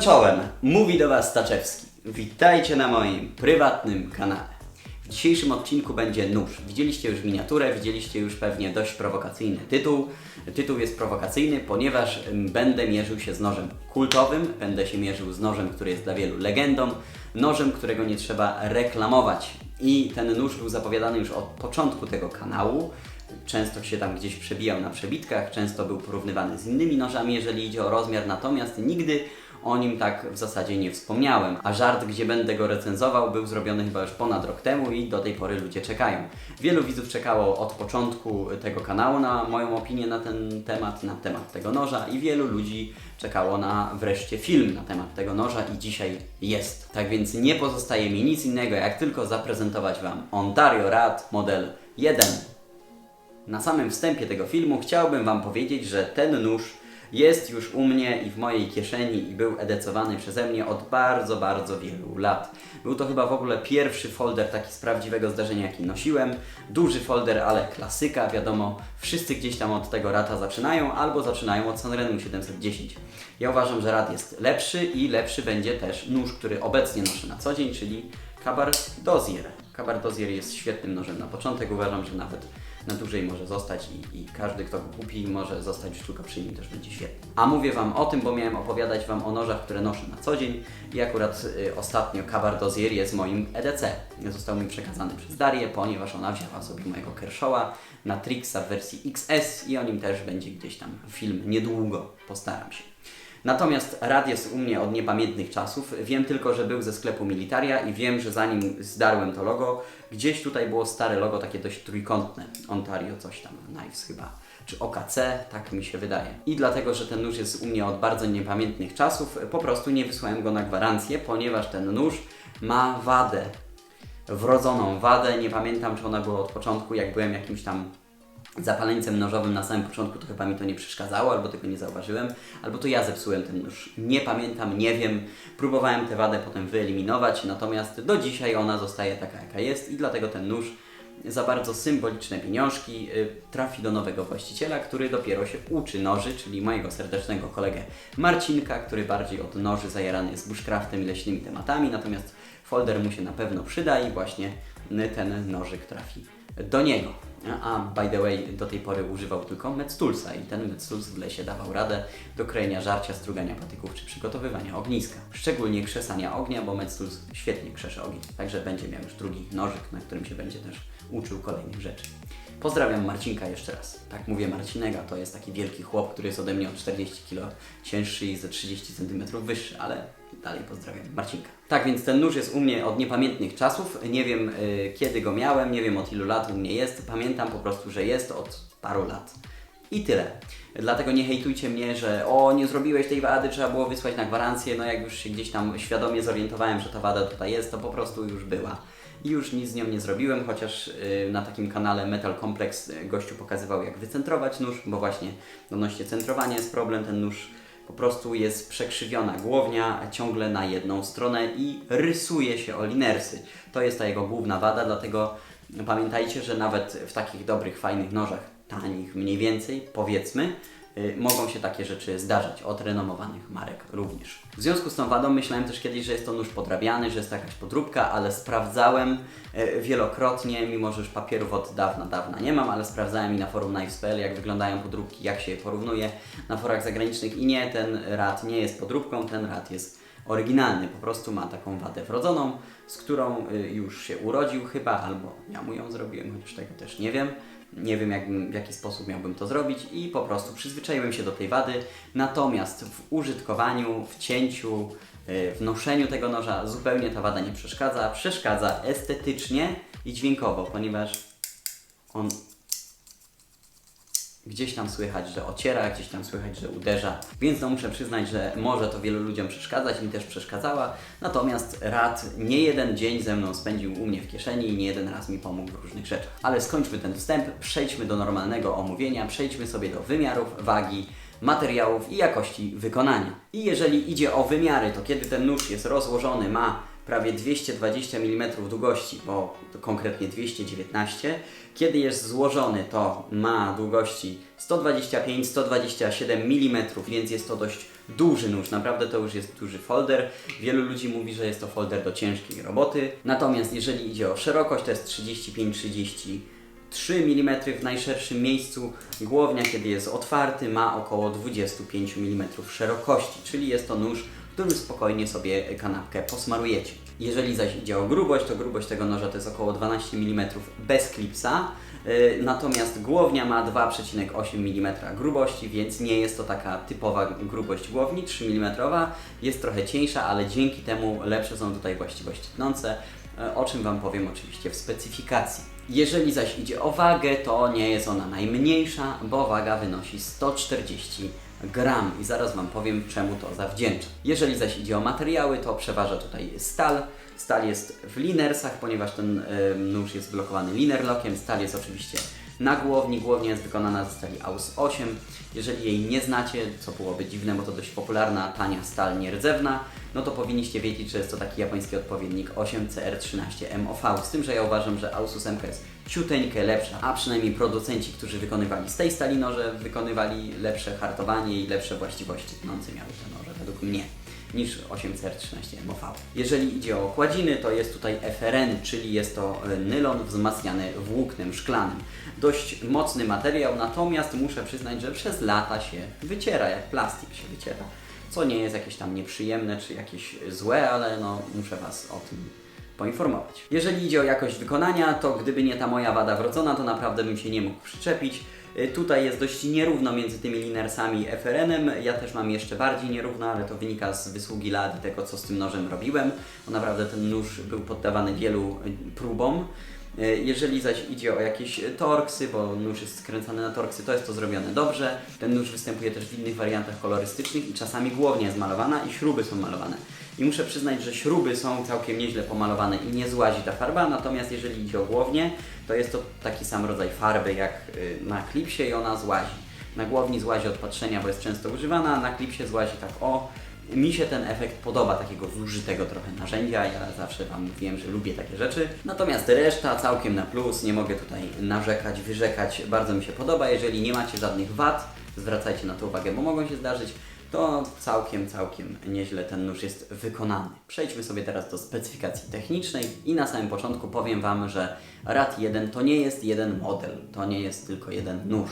Czołem! Mówi do Was Staczewski. Witajcie na moim prywatnym kanale. W dzisiejszym odcinku będzie nóż. Widzieliście już miniaturę, widzieliście już pewnie dość prowokacyjny tytuł. Tytuł jest prowokacyjny, ponieważ ym, będę mierzył się z nożem kultowym, będę się mierzył z nożem, który jest dla wielu legendą, nożem, którego nie trzeba reklamować. I ten nóż był zapowiadany już od początku tego kanału. Często się tam gdzieś przebijał na przebitkach, często był porównywany z innymi nożami, jeżeli idzie o rozmiar, natomiast nigdy o nim tak w zasadzie nie wspomniałem. A żart, gdzie będę go recenzował, był zrobiony chyba już ponad rok temu i do tej pory ludzie czekają. Wielu widzów czekało od początku tego kanału na moją opinię na ten temat, na temat tego noża i wielu ludzi czekało na wreszcie film na temat tego noża i dzisiaj jest. Tak więc nie pozostaje mi nic innego, jak tylko zaprezentować Wam Ontario Rad model 1. Na samym wstępie tego filmu chciałbym Wam powiedzieć, że ten nóż jest już u mnie i w mojej kieszeni i był edecowany przeze mnie od bardzo, bardzo wielu lat. Był to chyba w ogóle pierwszy folder taki z prawdziwego zdarzenia, jaki nosiłem. Duży folder, ale klasyka, wiadomo, wszyscy gdzieś tam od tego rata zaczynają albo zaczynają od Sanrenu 710. Ja uważam, że rad jest lepszy i lepszy będzie też nóż, który obecnie noszę na co dzień, czyli Kabar Dozier. Kabar Dozier jest świetnym nożem na początek, uważam, że nawet na dłużej może zostać i, i każdy, kto go kupi, może zostać już tylko przy nim, też będzie świetny. A mówię Wam o tym, bo miałem opowiadać Wam o nożach, które noszę na co dzień i akurat y, ostatnio Kabar Dozier jest moim EDC. Został mi przekazany przez Darię, ponieważ ona wzięła sobie mojego Kershawa na Trixa w wersji XS i o nim też będzie gdzieś tam film niedługo, postaram się. Natomiast rad jest u mnie od niepamiętnych czasów. Wiem tylko, że był ze sklepu Militaria i wiem, że zanim zdarłem to logo, gdzieś tutaj było stare logo, takie dość trójkątne. Ontario coś tam, Knives chyba, czy OKC, tak mi się wydaje. I dlatego, że ten nóż jest u mnie od bardzo niepamiętnych czasów, po prostu nie wysłałem go na gwarancję, ponieważ ten nóż ma wadę. Wrodzoną wadę, nie pamiętam czy ona była od początku, jak byłem jakimś tam zapaleńcem nożowym na samym początku, to chyba mi to nie przeszkadzało, albo tego nie zauważyłem, albo to ja zepsułem ten nóż. Nie pamiętam, nie wiem. Próbowałem tę wadę potem wyeliminować, natomiast do dzisiaj ona zostaje taka, jaka jest i dlatego ten nóż za bardzo symboliczne pieniążki y, trafi do nowego właściciela, który dopiero się uczy noży, czyli mojego serdecznego kolegę Marcinka, który bardziej od noży zajarany jest bushcraftem i leśnymi tematami, natomiast folder mu się na pewno przyda i właśnie ten nożyk trafi do niego. A by the way, do tej pory używał tylko Metstulsa i ten Metstuls w lesie dawał radę do krojenia żarcia, strugania patyków czy przygotowywania ogniska. Szczególnie krzesania ognia, bo Metstuls świetnie krzesze ogień. Także będzie miał już drugi nożyk, na którym się będzie też uczył kolejnych rzeczy. Pozdrawiam Marcinka jeszcze raz. Tak mówię Marcinek, a to jest taki wielki chłop, który jest ode mnie o 40 kg cięższy i ze 30 cm wyższy, ale dalej pozdrawiam Marcinka. Tak więc ten nóż jest u mnie od niepamiętnych czasów. Nie wiem y, kiedy go miałem, nie wiem od ilu lat u mnie jest. Pamiętam po prostu, że jest od paru lat. I tyle. Dlatego nie hejtujcie mnie, że o, nie zrobiłeś tej wady, trzeba było wysłać na gwarancję. No jak już się gdzieś tam świadomie zorientowałem, że ta wada tutaj jest, to po prostu już była. I już nic z nią nie zrobiłem, chociaż y, na takim kanale Metal Complex y, gościu pokazywał jak wycentrować nóż, bo właśnie odnośnie centrowania jest problem, ten nóż po prostu jest przekrzywiona głownia ciągle na jedną stronę i rysuje się o linersy. To jest ta jego główna wada, dlatego pamiętajcie, że nawet w takich dobrych, fajnych nożach, tanich mniej więcej, powiedzmy, mogą się takie rzeczy zdarzać od renomowanych marek również. W związku z tą wadą myślałem też kiedyś, że jest to nóż podrabiany, że jest to jakaś podróbka, ale sprawdzałem y, wielokrotnie, mimo że już papierów od dawna, dawna nie mam, ale sprawdzałem i na forum Knives.pl, jak wyglądają podróbki, jak się je porównuje na forach zagranicznych i nie, ten rad nie jest podróbką, ten rad jest oryginalny, po prostu ma taką wadę wrodzoną, z którą y, już się urodził chyba, albo ja mu ją zrobiłem, chociaż tego też nie wiem. Nie wiem, jak, w jaki sposób miałbym to zrobić i po prostu przyzwyczaiłem się do tej wady. Natomiast w użytkowaniu, w cięciu, y, w noszeniu tego noża zupełnie ta wada nie przeszkadza. Przeszkadza estetycznie i dźwiękowo, ponieważ on gdzieś tam słychać, że ociera, gdzieś tam słychać, że uderza. Więc no muszę przyznać, że może to wielu ludziom przeszkadzać, mi też przeszkadzała. Natomiast Rad nie jeden dzień ze mną spędził u mnie w kieszeni i nie jeden raz mi pomógł w różnych rzeczach. Ale skończmy ten wstęp, przejdźmy do normalnego omówienia, przejdźmy sobie do wymiarów, wagi, materiałów i jakości wykonania. I jeżeli idzie o wymiary, to kiedy ten nóż jest rozłożony, ma prawie 220 mm długości, bo konkretnie 219. Kiedy jest złożony, to ma długości 125-127 mm, więc jest to dość duży nóż. Naprawdę to już jest duży folder. Wielu ludzi mówi, że jest to folder do ciężkiej roboty. Natomiast jeżeli idzie o szerokość, to jest 35-30 3 mm w najszerszym miejscu. Głownia, kiedy jest otwarty, ma około 25 mm szerokości, czyli jest to nóż, którym spokojnie sobie kanapkę posmarujecie. Jeżeli zaś idzie o grubość, to grubość tego noża to jest około 12 mm bez klipsa. Yy, Natomiast głownia ma 2,8 mm grubości, więc nie jest to taka typowa grubość głowni 3 mm. Jest trochę cieńsza, ale dzięki temu lepsze są tutaj właściwości tnące, e, o czym Wam powiem oczywiście w specyfikacji. Jeżeli zaś idzie o wagę, to nie jest ona najmniejsza, bo waga wynosi 140 gram i zaraz Wam powiem, czemu to zawdzięcza. Jeżeli zaś idzie o materiały, to przeważa tutaj stal. Stal jest w linersach, ponieważ ten y, nóż jest blokowany linerlockiem. Stal jest oczywiście na głowni. Głownia jest wykonana ze stali AUS 8. Jeżeli jej nie znacie, co byłoby dziwne, bo to dość popularna, tania stal nierdzewna, no to powinniście wiedzieć, że jest to taki japoński odpowiednik 8CR13 MOV. Z tym, że ja uważam, że Asus MK jest ciuteńkę lepsza, a przynajmniej producenci, którzy wykonywali z tej stali noże, wykonywali lepsze hartowanie i lepsze właściwości tnące miały te noże, według mnie niż 8CR13 MOV. Jeżeli idzie o okładziny, to jest tutaj FRN, czyli jest to e, nylon wzmacniany włóknem szklanym. Dość mocny materiał, natomiast muszę przyznać, że przez lata się wyciera, jak plastik się wyciera. Co nie jest jakieś tam nieprzyjemne czy jakieś złe, ale no muszę Was o tym poinformować. Jeżeli idzie o jakość wykonania, to gdyby nie ta moja wada wrodzona, to naprawdę bym się nie mógł przyczepić. Y, Tutaj jest dość nierówno między tymi linersami FRN-em. Ja też mam jeszcze bardziej nierówno, ale to wynika z wysługi lat i tego, co z tym nożem robiłem. Bo naprawdę ten nóż był poddawany wielu y, próbom. Y, Jeżeli zaś idzie o jakieś torksy, bo nóż jest skręcany na torksy, to jest to zrobione dobrze. Ten nóż występuje też w innych wariantach kolorystycznych i czasami głownia jest malowana i śruby są malowane. I muszę przyznać, że śruby są całkiem nieźle pomalowane i nie złazi ta farba, natomiast jeżeli idzie o głownię, to jest to taki sam rodzaj farby jak y, na klipsie i ona złazi. Na głowni złazi od patrzenia, bo jest często używana, na klipsie złazi tak o. Mi się ten efekt podoba, takiego zużytego trochę narzędzia. Ja zawsze Wam mówiłem, że lubię takie rzeczy. Natomiast reszta całkiem na plus, nie mogę tutaj narzekać, wyrzekać. Bardzo mi się podoba. Jeżeli nie macie żadnych wad, zwracajcie na to uwagę, bo mogą się zdarzyć to całkiem, całkiem nieźle ten nóż jest wykonany. Przejdźmy sobie teraz do specyfikacji technicznej i na samym początku powiem Wam, że RAD 1 to nie jest jeden model, to nie jest tylko jeden nóż.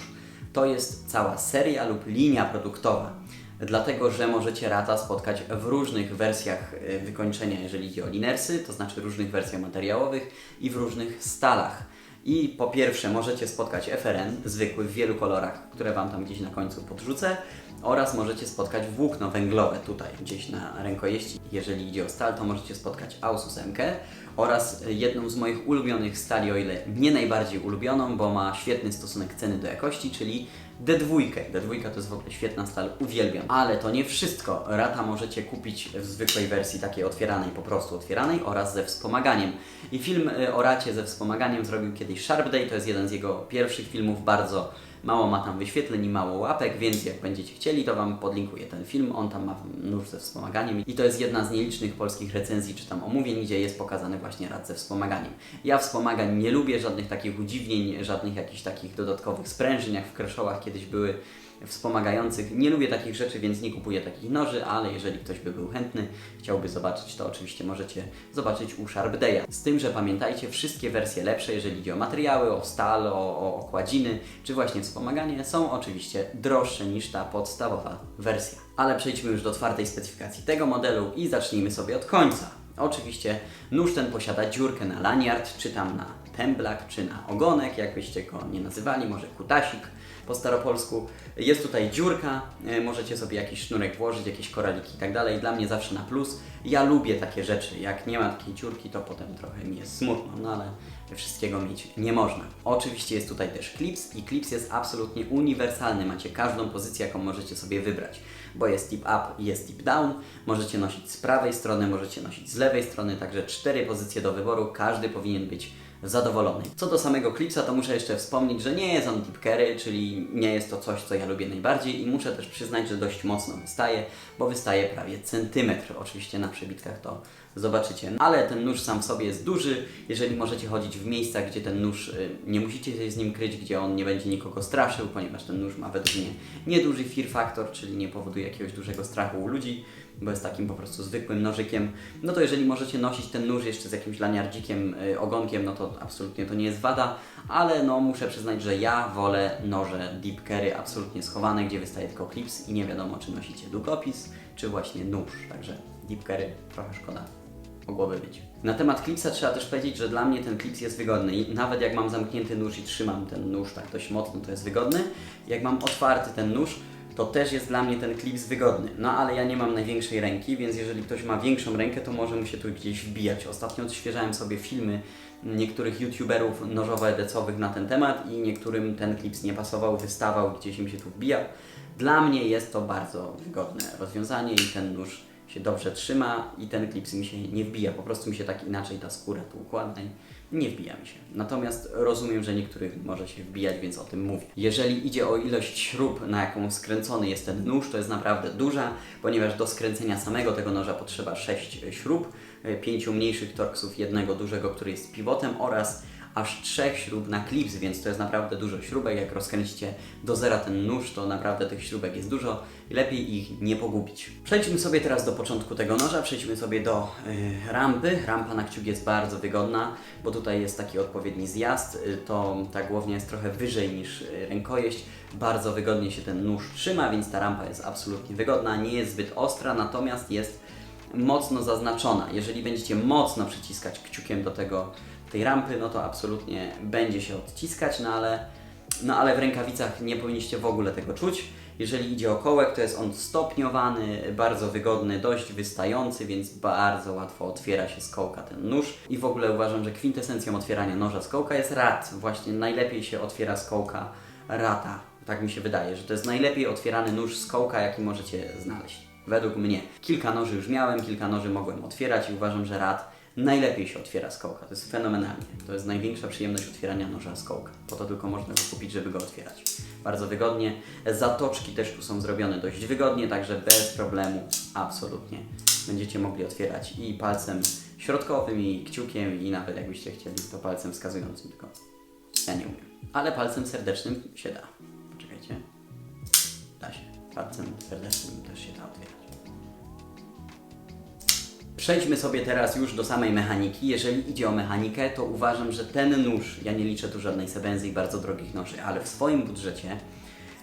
To jest cała seria lub linia produktowa. Dlatego, że możecie rata spotkać w różnych wersjach y, wykończenia, jeżeli idzie o linersy, to znaczy różnych wersjach materiałowych i w różnych stalach. I po pierwsze możecie spotkać FRN, zwykły w wielu kolorach, które Wam tam gdzieś na końcu podrzucę, oraz możecie spotkać włókno węglowe tutaj, gdzieś na rękojeści. Jeżeli idzie o stal, to możecie spotkać MK oraz jedną z moich ulubionych stali, o ile nie najbardziej ulubioną, bo ma świetny stosunek ceny do jakości, czyli D2. D2 to jest w ogóle świetna stal, uwielbiam. Ale to nie wszystko. Rata możecie kupić w zwykłej wersji takiej otwieranej, po prostu otwieranej oraz ze wspomaganiem. I film y, o racie ze wspomaganiem zrobił kiedyś Sharp Day, to jest jeden z jego pierwszych filmów, bardzo mało ma tam wyświetleń i mało łapek, więc jak będziecie chcieli, to Wam podlinkuję ten film. On tam ma nóż ze wspomaganiem i to jest jedna z nielicznych polskich recenzji czy tam omówień, gdzie jest pokazany właśnie rad ze wspomaganiem. Ja wspomagań nie lubię, żadnych takich udziwnień, żadnych jakichś takich dodatkowych sprężyn, jak w Kreszołach kiedyś były wspomagających. Nie lubię takich rzeczy, więc nie kupuję takich noży, ale jeżeli ktoś by był chętny, chciałby zobaczyć, to oczywiście możecie zobaczyć u Sharp Day'a. Z tym, że pamiętajcie, wszystkie wersje lepsze, jeżeli idzie o materiały, o stal, o, o okładziny, czy właśnie wspomaganie, są oczywiście droższe niż ta podstawowa wersja. Ale przejdźmy już do twardej specyfikacji tego modelu i zacznijmy sobie od końca. Oczywiście nóż ten posiada dziurkę na laniard, czy tam na temblak, czy na ogonek, jakbyście go nie nazywali, może kutasik po staropolsku. Jest tutaj dziurka, e, możecie sobie jakiś sznurek włożyć, jakieś koraliki i tak dalej. Dla mnie zawsze na plus. Ja lubię takie rzeczy. Jak nie ma takiej dziurki, to potem trochę mi jest smutno, no ale wszystkiego mieć nie można. Oczywiście jest tutaj też klips i klips jest absolutnie uniwersalny. Macie każdą pozycję, jaką możecie sobie wybrać, bo jest tip up i jest tip down. Możecie nosić z prawej strony, możecie nosić z lewej strony, także cztery pozycje do wyboru. Każdy powinien być zadowolony. Co do samego klipsa, to muszę jeszcze wspomnieć, że nie jest on tip carry, czyli nie jest to coś, co ja lubię najbardziej i muszę też przyznać, że dość mocno wystaje, bo wystaje prawie centymetr. Oczywiście na przebitkach to zobaczycie. Ale ten nóż sam w sobie jest duży, jeżeli możecie chodzić w miejscach, gdzie ten nóż, y, nie musicie się z nim kryć, gdzie on nie będzie nikogo straszył, ponieważ ten nóż ma według mnie nieduży fear factor, czyli nie powoduje jakiegoś dużego strachu u ludzi, bo jest takim po prostu zwykłym nożykiem. No to jeżeli możecie nosić ten nóż jeszcze z jakimś laniardzikiem, y, ogonkiem, no to absolutnie to nie jest wada, ale no muszę przyznać, że ja wolę noże deep carry absolutnie schowane, gdzie wystaje tylko klips i nie wiadomo czy nosicie długopis, czy właśnie nóż, także deep carry trochę szkoda mogłoby być. Na temat klipsa trzeba też powiedzieć, że dla mnie ten klips jest wygodny i nawet jak mam zamknięty nóż i trzymam ten nóż tak dość mocno, to jest wygodny. Jak mam otwarty ten nóż, to też jest dla mnie ten klips wygodny. No ale ja nie mam największej ręki, więc jeżeli ktoś ma większą rękę, to może mu się tu gdzieś wbijać. Ostatnio odświeżałem sobie filmy niektórych youtuberów nożowo-edecowych na ten temat i niektórym ten klips nie pasował, wystawał, gdzieś im się tu wbijał. Dla mnie jest to bardzo wygodne rozwiązanie i ten nóż się dobrze trzyma i ten klips mi się nie wbija. Po prostu mi się tak inaczej ta skóra tu układa nie wbija mi się. Natomiast rozumiem, że niektórych może się wbijać, więc o tym mówię. Jeżeli idzie o ilość śrub, na jaką skręcony jest ten nóż, to jest naprawdę duża, ponieważ do skręcenia samego tego noża potrzeba 6 śrub, 5 mniejszych torksów, jednego dużego, który jest pivotem oraz aż trzech śrub na klips, więc to jest naprawdę dużo śrubek. Jak rozkręcicie do zera ten nóż, to naprawdę tych śrubek jest dużo i lepiej ich nie pogubić. Przejdźmy sobie teraz do początku tego noża, przejdźmy sobie do y, rampy. Rampa na kciuk jest bardzo wygodna, bo tutaj jest taki odpowiedni zjazd, y, to ta głownia jest trochę wyżej niż y, rękojeść. Bardzo wygodnie się ten nóż trzyma, więc ta rampa jest absolutnie wygodna, nie jest zbyt ostra, natomiast jest mocno zaznaczona. Jeżeli będziecie mocno przyciskać kciukiem do tego tej rampy, no to absolutnie będzie się odciskać, no ale, no ale w rękawicach nie powinniście w ogóle tego czuć. Jeżeli idzie o kołek, to jest on stopniowany, bardzo wygodny, dość wystający, więc bardzo łatwo otwiera się z kołka ten nóż. I w ogóle uważam, że kwintesencją otwierania noża z kołka jest rat. Właśnie najlepiej się otwiera z kołka rata. Tak mi się wydaje, że to jest najlepiej otwierany nóż z kołka, jaki możecie znaleźć. Według mnie. Kilka noży już miałem, kilka noży mogłem otwierać i uważam, że rat najlepiej się otwiera z. To jest fenomenalnie. To jest największa przyjemność otwierania noża z. Po to tylko można go kupić, żeby go otwierać. Bardzo wygodnie. Zatoczki też tu są zrobione dość wygodnie, także bez problemu absolutnie będziecie mogli otwierać i palcem środkowym, i kciukiem, i nawet jakbyście chcieli, to palcem wskazującym, tylko ja nie umiem. Ale palcem serdecznym się da. Poczekajcie. Da się. Palcem serdecznym też się da otwierać. Przejdźmy sobie teraz już do samej mechaniki. Jeżeli idzie o mechanikę, to uważam, że ten nóż, ja nie liczę tu żadnej sebenzy i bardzo drogich noży, ale w swoim budżecie,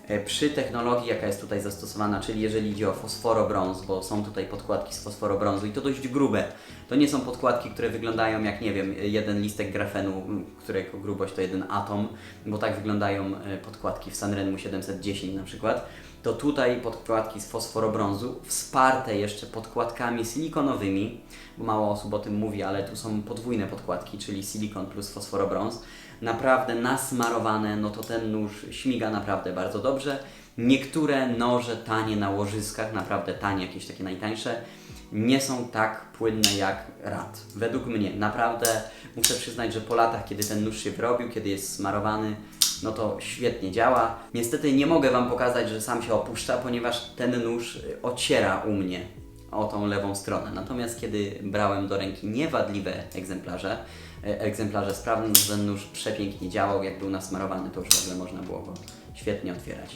e, przy technologii, jaka jest tutaj zastosowana, czyli jeżeli idzie o fosforobrąz, bo są tutaj podkładki z fosforobrązu i to dość grube. To nie są podkładki, które wyglądają jak, nie wiem, jeden listek grafenu, którego grubość to jeden atom, bo tak wyglądają e, podkładki w Sanrenmu 710 na przykład to tutaj podkładki z fosforobrązu, wsparte jeszcze podkładkami silikonowymi, bo mało osób o tym mówi, ale tu są podwójne podkładki, czyli silikon plus fosforobrąz, naprawdę nasmarowane, no to ten nóż śmiga naprawdę bardzo dobrze. Niektóre noże tanie na łożyskach, naprawdę tanie, jakieś takie najtańsze, nie są tak płynne jak rad. Według mnie, naprawdę muszę przyznać, że po latach, kiedy ten nóż się wyrobił, kiedy jest smarowany, no to świetnie działa. Niestety nie mogę Wam pokazać, że sam się opuszcza, ponieważ ten nóż y, ociera u mnie o tą lewą stronę. Natomiast kiedy brałem do ręki niewadliwe egzemplarze, e, egzemplarze sprawne, to ten nóż przepięknie działał, jak był nasmarowany, to już w ogóle można było go świetnie otwierać.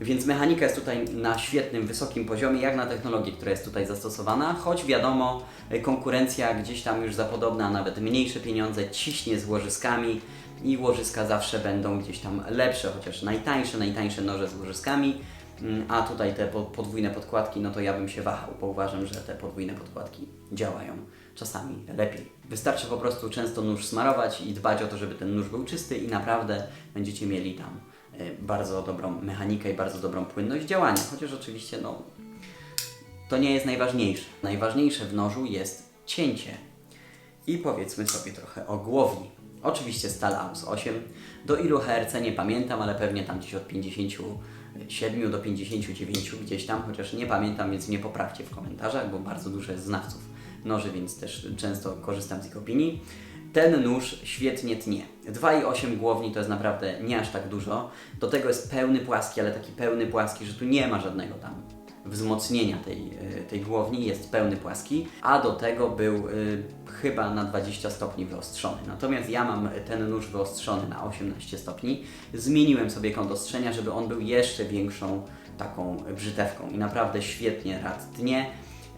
Więc mechanika jest tutaj na świetnym, wysokim poziomie, jak na technologię, która jest tutaj zastosowana, choć wiadomo, y, konkurencja gdzieś tam już za podobne, a nawet mniejsze pieniądze ciśnie z łożyskami i łożyska zawsze będą gdzieś tam lepsze, chociaż najtańsze, najtańsze noże z łożyskami, Mm, a tutaj te po- podwójne podkładki, no to ja bym się wahał, bo uważam, że te podwójne podkładki działają czasami lepiej. Wystarczy po prostu często nóż smarować i dbać o to, żeby ten nóż był czysty i naprawdę będziecie mieli tam y, bardzo dobrą mechanikę i bardzo dobrą płynność działania, chociaż oczywiście no to nie jest najważniejsze. Najważniejsze w nożu jest cięcie. I powiedzmy sobie trochę o głowni. Oczywiście stal AUS 8. Do ilu HRC nie pamiętam, ale pewnie tam gdzieś od 57 do 59 gdzieś tam, chociaż nie pamiętam, więc nie poprawcie w komentarzach, bo bardzo dużo jest znawców noży, więc też często korzystam z ich opinii. Ten nóż świetnie tnie. 2,8 głowni to jest naprawdę nie aż tak dużo. Do tego jest pełny płaski, ale taki pełny płaski, że tu nie ma żadnego tam wzmocnienia tej, y, tej głowni, jest pełny płaski, a do tego był y, chyba na 20 stopni wyostrzony. Natomiast ja mam ten nóż wyostrzony na 18 stopni. Zmieniłem sobie kąt ostrzenia, żeby on był jeszcze większą taką brzytewką i naprawdę świetnie rad tnie.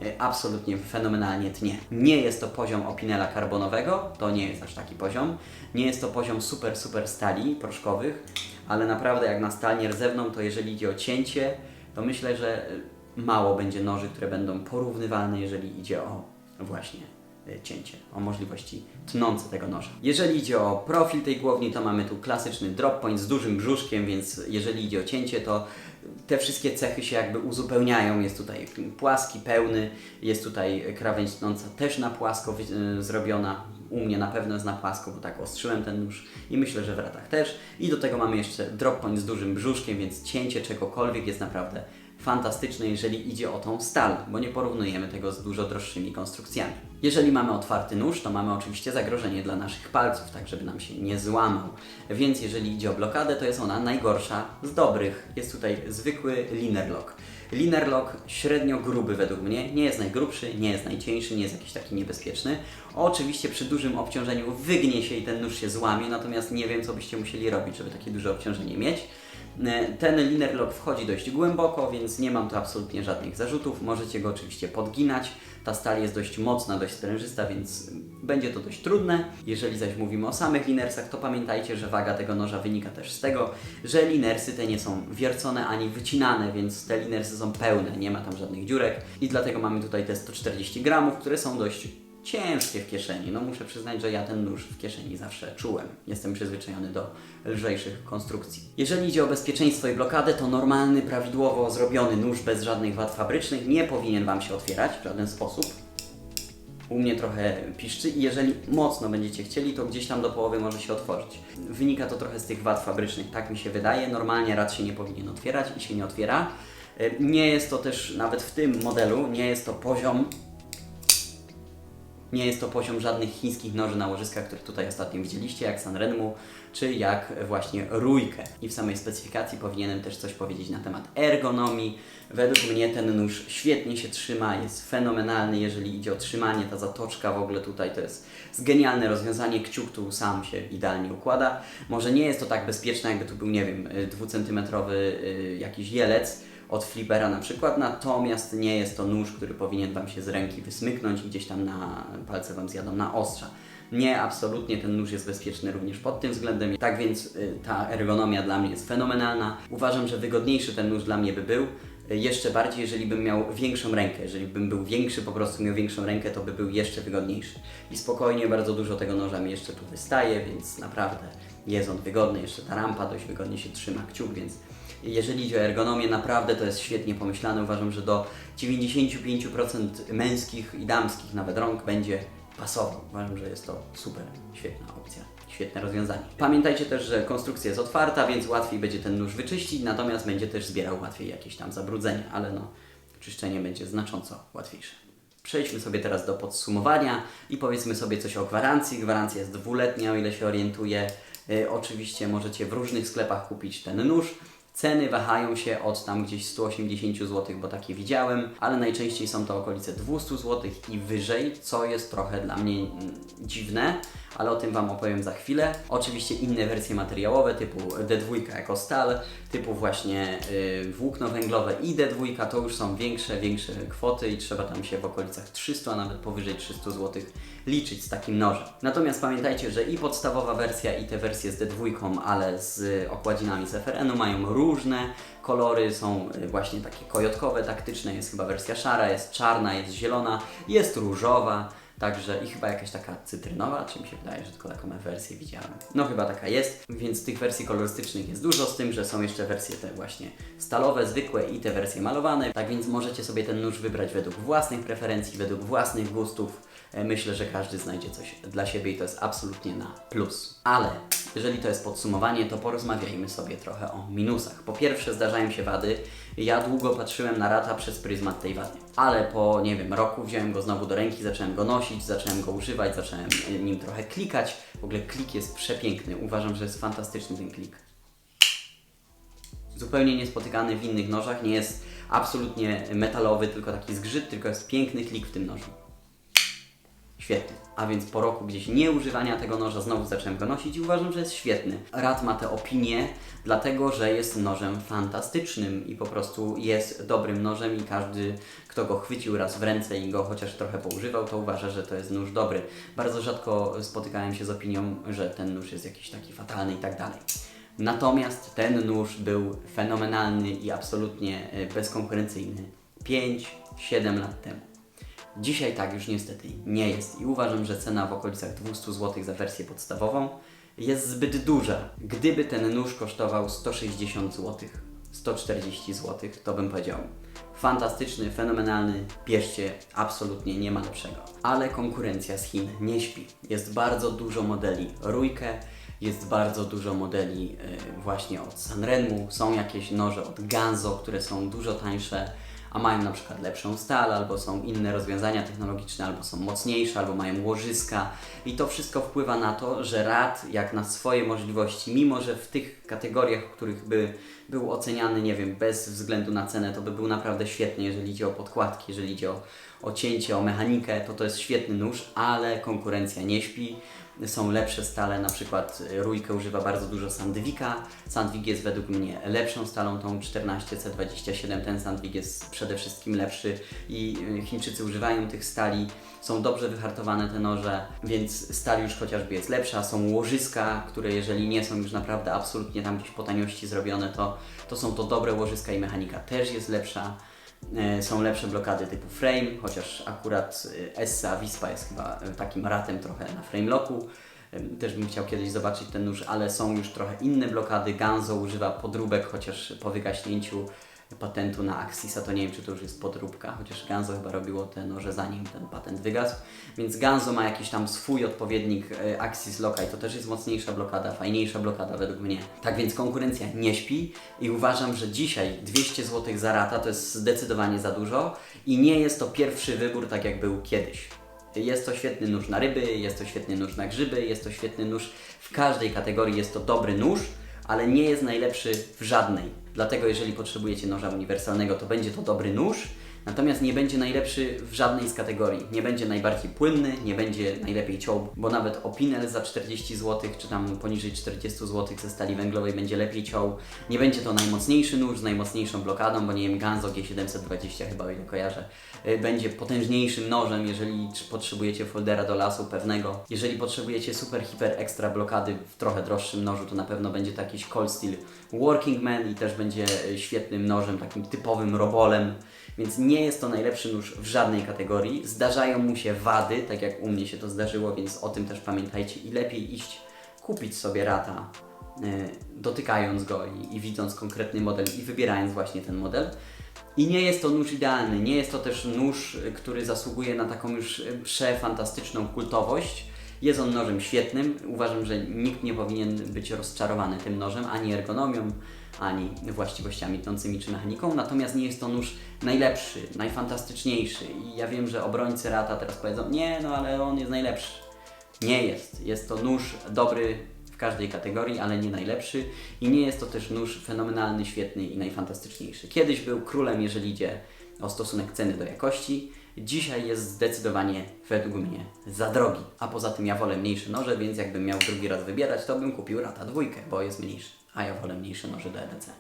Y, Absolutnie fenomenalnie tnie. Nie jest to poziom opinela karbonowego, to nie jest aż taki poziom. Nie jest to poziom super, super stali proszkowych, ale naprawdę jak na stal nierdzewną, to jeżeli idzie o cięcie, to myślę, że mało będzie noży, które będą porównywalne, jeżeli idzie o właśnie y, cięcie, o możliwości tnące tego noża. Jeżeli idzie o profil tej głowni, to mamy tu klasyczny drop point z dużym brzuszkiem, więc jeżeli idzie o cięcie, to te wszystkie cechy się jakby uzupełniają. Jest tutaj płaski, pełny, jest tutaj krawędź tnąca też na płasko y, zrobiona. U mnie na pewno jest na płasko, bo tak ostrzyłem ten nóż i myślę, że w ratach też. I do tego mamy jeszcze drop point z dużym brzuszkiem, więc cięcie czegokolwiek jest naprawdę fantastyczne, jeżeli idzie o tą stal, bo nie porównujemy tego z dużo droższymi konstrukcjami. Jeżeli mamy otwarty nóż, to mamy oczywiście zagrożenie dla naszych palców, tak żeby nam się nie złamał. Więc jeżeli idzie o blokadę, to jest ona najgorsza z dobrych. Jest tutaj zwykły liner lock. Liner lock średnio gruby według mnie, nie jest najgrubszy, nie jest najcieńszy, nie jest jakiś taki niebezpieczny. Oczywiście przy dużym obciążeniu wygnie się i ten nóż się złamie, natomiast nie wiem co byście musieli robić, żeby takie duże obciążenie mieć. E, Ten liner lock wchodzi dość głęboko, więc nie mam tu absolutnie żadnych zarzutów. Możecie go oczywiście podginać. Ta stal jest dość mocna, dość sprężysta, więc będzie to dość trudne. Jeżeli zaś mówimy o samych linersach, to pamiętajcie, że waga tego noża wynika też z tego, że linersy te nie są wiercone ani wycinane, więc te linersy są pełne, nie ma tam żadnych dziurek i dlatego mamy tutaj te 140 gramów, które są dość ciężkie w kieszeni. No muszę przyznać, że ja ten nóż w kieszeni zawsze czułem. Jestem przyzwyczajony do lżejszych konstrukcji. Jeżeli idzie o bezpieczeństwo i blokadę, to normalny, prawidłowo zrobiony nóż bez żadnych wad fabrycznych nie powinien Wam się otwierać w żaden sposób. U mnie trochę piszczy i jeżeli mocno będziecie chcieli, to gdzieś tam do połowy może się otworzyć. Wynika to trochę z tych wad fabrycznych, tak mi się wydaje. Normalnie rad się nie powinien otwierać i się nie otwiera. Nie jest to też, nawet w tym modelu, nie jest to poziom nie jest to poziom żadnych chińskich noży na łożyskach, które tutaj ostatnio widzieliście, jak Sanrenmu, czy jak właśnie Rójkę. I w samej specyfikacji powinienem też coś powiedzieć na temat ergonomii. Według mnie ten nóż świetnie się trzyma, jest fenomenalny, jeżeli idzie o trzymanie, ta zatoczka w ogóle tutaj to jest, genialne rozwiązanie, kciuk tu sam się idealnie układa. Może nie jest to tak bezpieczne, jakby tu był, nie wiem, dwucentymetrowy y, jakiś jelec, od flipera na przykład, natomiast nie jest to nóż, który powinien Wam się z ręki wysmyknąć i gdzieś tam na palce Wam zjadą na ostrza. Nie, absolutnie ten nóż jest bezpieczny również pod tym względem. Tak więc y, ta ergonomia dla mnie jest fenomenalna. Uważam, że wygodniejszy ten nóż dla mnie by był. y, Jeszcze bardziej, jeżeli bym miał większą rękę. Jeżeli bym był większy, po prostu miał większą rękę, to by był jeszcze wygodniejszy. I spokojnie, bardzo dużo tego noża mi jeszcze tu wystaje, więc naprawdę jest on wygodny. Jeszcze ta rampa dość wygodnie się trzyma kciuk, więc jeżeli idzie o ergonomię, naprawdę to jest świetnie pomyślane. Uważam, że do 95% męskich i damskich nawet rąk będzie pasował. Uważam, że jest to super, świetna opcja, świetne rozwiązanie. Pamiętajcie też, że konstrukcja jest otwarta, więc łatwiej będzie ten nóż wyczyścić, natomiast będzie też zbierał łatwiej jakieś tam zabrudzenia, ale no, czyszczenie będzie znacząco łatwiejsze. Przejdźmy sobie teraz do podsumowania i powiedzmy sobie coś o gwarancji. Gwarancja jest dwuletnia, o ile się orientuję. Y, oczywiście możecie w różnych sklepach kupić ten nóż. Ceny wahają się od tam gdzieś 180 zł, bo takie widziałem, ale najczęściej są to okolice 200 zł i wyżej, co jest trochę dla mnie mm, dziwne, ale o tym Wam opowiem za chwilę. Oczywiście inne wersje materiałowe typu D2 jako stal, typu właśnie y, włókno węglowe i D2 to już są większe, większe kwoty i trzeba tam się w okolicach 300, a nawet powyżej 300 zł liczyć z takim nożem. Natomiast pamiętajcie, że i podstawowa wersja i te wersje z D2, ale z okładzinami z FRN-u mają różne kolory, są y, właśnie takie kojotkowe, taktyczne, jest chyba wersja szara, jest czarna, jest zielona, jest różowa. Także i chyba jakaś taka cytrynowa, czy mi się wydaje, że tylko taką wersję widziałem. No chyba taka jest, więc tych wersji kolorystycznych jest dużo, z tym, że są jeszcze wersje te właśnie stalowe, zwykłe i te wersje malowane. Tak więc możecie sobie ten nóż wybrać według własnych preferencji, według własnych gustów. E, Myślę, że każdy znajdzie coś dla siebie i to jest absolutnie na plus. Ale jeżeli to jest podsumowanie, to porozmawiajmy sobie trochę o minusach. Po pierwsze, zdarzają się wady. Ja długo patrzyłem na rata przez pryzmat tej wady, ale po, nie wiem, roku wziąłem go znowu do ręki, zacząłem go nosić, zacząłem go używać, zacząłem nim trochę klikać. W ogóle klik jest przepiękny. Uważam, że jest fantastyczny ten klik zupełnie niespotykany w innych nożach, nie jest absolutnie metalowy, tylko taki zgrzyt, tylko jest piękny klik w tym nożu. Świetny. A więc po roku gdzieś nieużywania tego noża znowu zacząłem go nosić i uważam, że jest świetny. Rad ma tę opinię, dlatego że jest nożem fantastycznym i po prostu jest dobrym nożem i każdy, kto go chwycił raz w ręce i go chociaż trochę poużywał, to uważa, że to jest nóż dobry. Bardzo rzadko spotykałem się z opinią, że ten nóż jest jakiś taki fatalny i tak dalej. Natomiast ten nóż był fenomenalny i absolutnie e, bezkonkurencyjny 5-7 lat temu. Dzisiaj tak już niestety nie jest i uważam, że cena w okolicach 200 zł za wersję podstawową jest zbyt duża. Gdyby ten nóż kosztował 160 zł, 140 zł, to bym powiedział fantastyczny, fenomenalny, bierzcie, absolutnie nie ma lepszego. Ale konkurencja z Chin nie śpi. Jest bardzo dużo modeli Ruike, jest bardzo dużo modeli y, właśnie od Sanrenmu, są jakieś noże od Ganzo, które są dużo tańsze a mają na przykład lepszą stal, albo są inne rozwiązania technologiczne, albo są mocniejsze, albo mają łożyska. I to wszystko wpływa na to, że rad, jak na swoje możliwości, mimo że w tych kategoriach, w których by był oceniany, nie wiem, bez względu na cenę, to by był naprawdę świetny, jeżeli idzie o podkładki, jeżeli idzie o, o cięcie, o mechanikę, to to jest świetny nóż, ale konkurencja nie śpi są lepsze stale, na przykład Rójkę używa bardzo dużo Sandvika. Sandvik jest według mnie lepszą stalą, tą 14C27, ten Sandvik jest przede wszystkim lepszy i y, Chińczycy używają tych stali, są dobrze wyhartowane te noże, więc stal już chociażby jest lepsza, są łożyska, które jeżeli nie są już naprawdę absolutnie tam gdzieś po taniości zrobione, to, to są to dobre łożyska i mechanika też jest lepsza. E, Są lepsze blokady typu frame, chociaż akurat e, Essa Vispa jest chyba e, takim ratem trochę na frame locku. Też bym chciał kiedyś zobaczyć ten nóż, ale są już trochę inne blokady. Ganzo używa podróbek, chociaż po wygaśnięciu patentu na Axisa to nie wiem, czy to już jest podróbka, chociaż Ganzo chyba robiło te noże zanim ten patent wygasł. Więc Ganzo ma jakiś tam swój odpowiednik e, Axis Lokai, to też jest mocniejsza blokada, fajniejsza blokada według mnie. Tak więc konkurencja nie śpi i uważam, że dzisiaj 200 zł za rata to jest zdecydowanie za dużo i nie jest to pierwszy wybór tak jak był kiedyś. Jest to świetny nóż na ryby, jest to świetny nóż na grzyby, jest to świetny nóż w każdej kategorii, jest to dobry nóż, ale nie jest najlepszy w żadnej. Dlatego jeżeli potrzebujecie noża uniwersalnego, to będzie to dobry nóż, natomiast nie będzie najlepszy w żadnej z kategorii. Nie będzie najbardziej płynny, nie będzie najlepiej ciął, bo nawet Opinel za 40 zł, czy tam poniżej 40 zł ze stali węglowej będzie lepiej ciął. Nie będzie to najmocniejszy nóż z najmocniejszą blokadą, bo nie wiem, Ganzo G720 chyba o ile kojarzę, y, będzie potężniejszym nożem, jeżeli tr- potrzebujecie foldera do lasu pewnego. Jeżeli potrzebujecie super, hiper, ekstra blokady w trochę droższym nożu, to na pewno będzie to jakiś Cold Steel Working Man i też będzie y, świetnym nożem, takim typowym robolem. Więc nie jest to najlepszy nóż w żadnej kategorii. Zdarzają mu się wady, tak jak u mnie się to zdarzyło, więc o tym też pamiętajcie i lepiej iść kupić sobie rata, y, dotykając go i, i widząc konkretny model i wybierając właśnie ten model. I nie jest to nóż idealny, nie jest to też nóż, y, który zasługuje na taką już y, przefantastyczną kultowość. Jest on nożem świetnym. Uważam, że nikt nie powinien być rozczarowany tym nożem, ani ergonomią, ani właściwościami tnącymi czy mechaniką. Natomiast nie jest to nóż najlepszy, najfantastyczniejszy. I ja wiem, że obrońcy Rata teraz powiedzą, nie, no ale on jest najlepszy. Nie jest. Jest to nóż dobry w każdej kategorii, ale nie najlepszy. I nie jest to też nóż fenomenalny, świetny i najfantastyczniejszy. Kiedyś był królem, jeżeli idzie o stosunek ceny do jakości. Dzisiaj jest zdecydowanie według mnie za drogi. A poza tym ja wolę mniejsze noże, więc jakbym miał drugi raz wybierać, to bym kupił Rata dwójkę, bo jest mniejszy. A ja wolę mniejsze noże do EDC.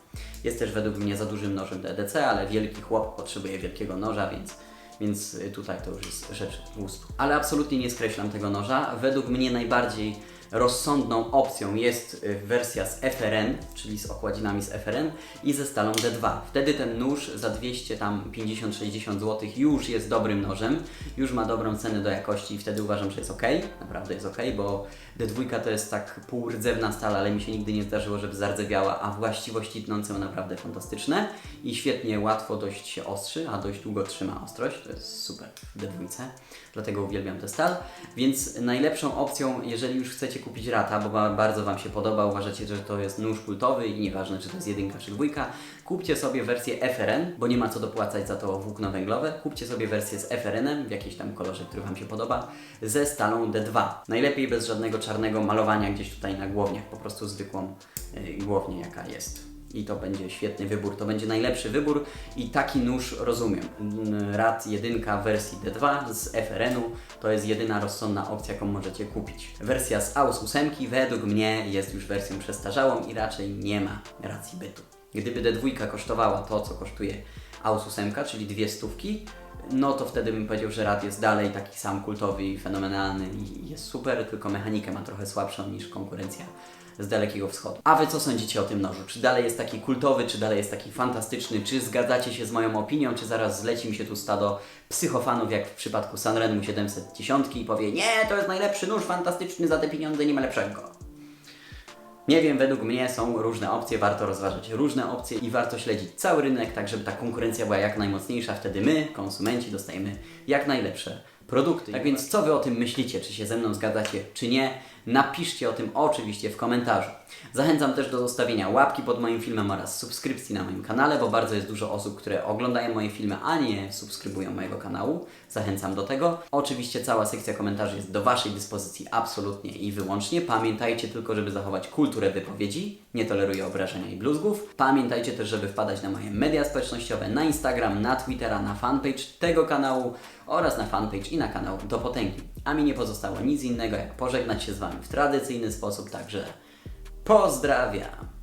Jest też według mnie za dużym nożem do EDC, ale wielki chłop potrzebuje wielkiego noża, więc więc tutaj to już jest rzecz gustu. Ale absolutnie nie skreślam tego noża. Według mnie najbardziej rozsądną opcją jest y, wersja z FRN, czyli z okładzinami z FRN i ze stalą D2. Wtedy ten nóż za 200 tam 50-60 zł już jest dobrym nożem, już ma dobrą cenę do jakości i wtedy uważam, że jest ok, naprawdę jest ok, bo D2 to jest tak półrdzewna stal, ale mi się nigdy nie zdarzyło, żeby zardzewiała, a właściwości tnące ma naprawdę fantastyczne i świetnie, łatwo dość się ostrzy, a dość długo trzyma ostrość, to jest super w D2, dlatego uwielbiam tę stal, więc najlepszą opcją, jeżeli już chcecie kupić rata, bo ba- bardzo Wam się podoba, uważacie, że to jest nóż kultowy i nieważne, czy to jest jedynka, czy dwójka, kupcie sobie wersję FRN, bo nie ma co dopłacać za to włókno węglowe, kupcie sobie wersję z FRN-em w jakiejś tam kolorze, który Wam się podoba, ze stalą D2. Najlepiej bez żadnego czarnego malowania gdzieś tutaj na głowniach, po prostu zwykłą y, głownię, jaka jest I to będzie świetny wybór, to będzie najlepszy wybór i taki nóż rozumiem. Mm, Rad 1 w wersji D2 z FRN-u to jest jedyna rozsądna opcja, jaką możecie kupić. Wersja z AUS 8 według mnie jest już wersją przestarzałą i raczej nie ma racji bytu. Gdyby D2 kosztowała to, co kosztuje AUS 8, czyli dwie stówki, no to wtedy bym powiedział, że Rad jest dalej taki sam kultowy i fenomenalny i jest super, tylko mechanikę ma trochę słabszą niż konkurencja z Dalekiego Wschodu. A Wy co sądzicie o tym nożu? Czy dalej jest taki kultowy, czy dalej jest taki fantastyczny? Czy zgadzacie się z moją opinią, czy zaraz zleci mi się tu stado psychofanów, jak w przypadku Sanrenu 710 i powie nie, to jest najlepszy nóż, fantastyczny, za te pieniądze nie ma lepszego. Nie wiem, według mnie są różne opcje, warto rozważać różne opcje i warto śledzić cały rynek, tak żeby ta konkurencja była jak najmocniejsza. Wtedy my, konsumenci, dostajemy jak najlepsze produkty. Tak więc, co Wy o tym myślicie? Czy się ze mną zgadzacie, czy nie? Napiszcie o tym oczywiście w komentarzu. Zachęcam też do zostawienia łapki pod moim filmem oraz subskrypcji na moim kanale, bo bardzo jest dużo osób, które oglądają moje filmy, a nie subskrybują mojego kanału. Zachęcam do tego. Oczywiście cała sekcja komentarzy jest do Waszej dyspozycji absolutnie i wyłącznie. Pamiętajcie tylko, żeby zachować kulturę wypowiedzi. Nie toleruję obrażenia i bluzgów. Pamiętajcie też, żeby wpadać na moje media społecznościowe, na Instagram, na Twittera, na fanpage tego kanału oraz na fanpage i na kanał do potęgi. A mi nie pozostało nic innego, jak pożegnać się z Wami w tradycyjny sposób, także pozdrawiam!